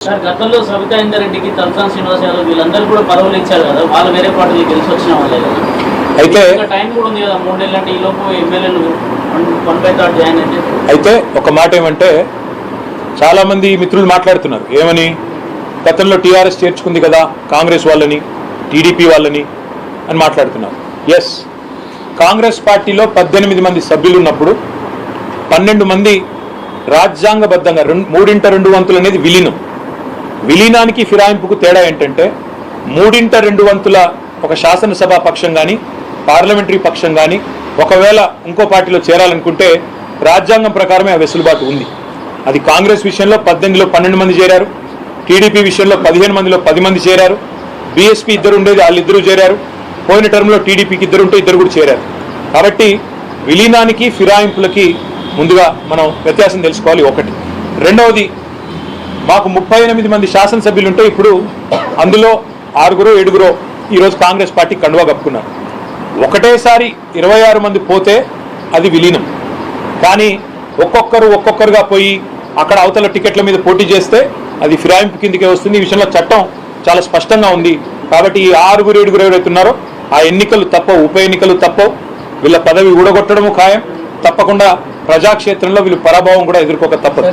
Sir గతంలో సబితా ఇందరెడ్డికి తలసాని శ్రీనివాస్ యాదవ్ వీళ్ళందరూ కూడా పదవులు ఇచ్చారు కదా వాళ్ళు వేరే పార్టీలు గెలిచి వచ్చిన వాళ్ళే అయితే టైం కూడా ఉంది కదా మూడేళ్ళు అంటే ఈ లోపు ఎమ్మెల్యేలు వన్ బై థర్డ్ జాయిన్ అయితే. అయితే ఒక మాట ఏమంటే చాలామంది మిత్రులు మాట్లాడుతున్నారు. ఏమని? గతంలో టీఆర్ఎస్ చేర్చుకుంది కదా కాంగ్రెస్ వాళ్ళని టీడీపీ వాళ్ళని అని మాట్లాడుతున్నారు. ఎస్ కాంగ్రెస్ పార్టీలో పద్దెనిమిది మంది సభ్యులు ఉన్నప్పుడు పన్నెండు మంది రాజ్యాంగబద్ధంగా రెండు మూడింట రెండు వంతులు అనేది విలీనం. విలీనానికి ఫిరాయింపుకు తేడా ఏంటంటే మూడింట రెండు వంతుల ఒక శాసనసభ పక్షం కానీ పార్లమెంటరీ పక్షం కానీ ఒకవేళ ఇంకో పార్టీలో చేరాలనుకుంటే రాజ్యాంగం ప్రకారమే ఆ వెసులుబాటు ఉంది. అది కాంగ్రెస్ విషయంలో పద్దెనిమిదిలో పన్నెండు మంది చేరారు టీడీపీ విషయంలో పదిహేను మందిలో పది మంది చేరారు బీఎస్పీ ఇద్దరు ఉండేది వాళ్ళిద్దరూ చేరారు పోయిన టర్మ్లో టీడీపీకి ఇద్దరు ఉంటే ఇద్దరు కూడా చేరారు. కాబట్టి విలీనానికి ఫిరాయింపులకి ముందుగా మనం వ్యత్యాసం తెలుసుకోవాలి ఒకటి. రెండవది మాకు ముప్పై ఎనిమిది మంది శాసనసభ్యులుంటే ఇప్పుడు అందులో ఆరుగురో ఏడుగురో ఈరోజు కాంగ్రెస్ పార్టీ కండువా కప్పుకున్నారు. ఒకటేసారి ఇరవై ఆరు మంది పోతే అది విలీనం. కానీ ఒక్కొక్కరు ఒక్కొక్కరుగా పోయి అక్కడ అవతల టికెట్ల మీద పోటీ చేస్తే అది ఫిరాయింపు కిందకే వస్తుంది. ఈ విషయంలో చట్టం చాలా స్పష్టంగా ఉంది. కాబట్టి ఈ ఆరుగురు ఏడుగురు ఎవరైతే ఉన్నారో ఆ ఎన్నికలు తప్పవు ఉప ఎన్నికలు తప్పవు. వీళ్ళ పదవి ఊడగొట్టడము ఖాయం. తప్పకుండా ప్రజాక్షేత్రంలో వీళ్ళు పరాభవం కూడా ఎదుర్కోక తప్పదు.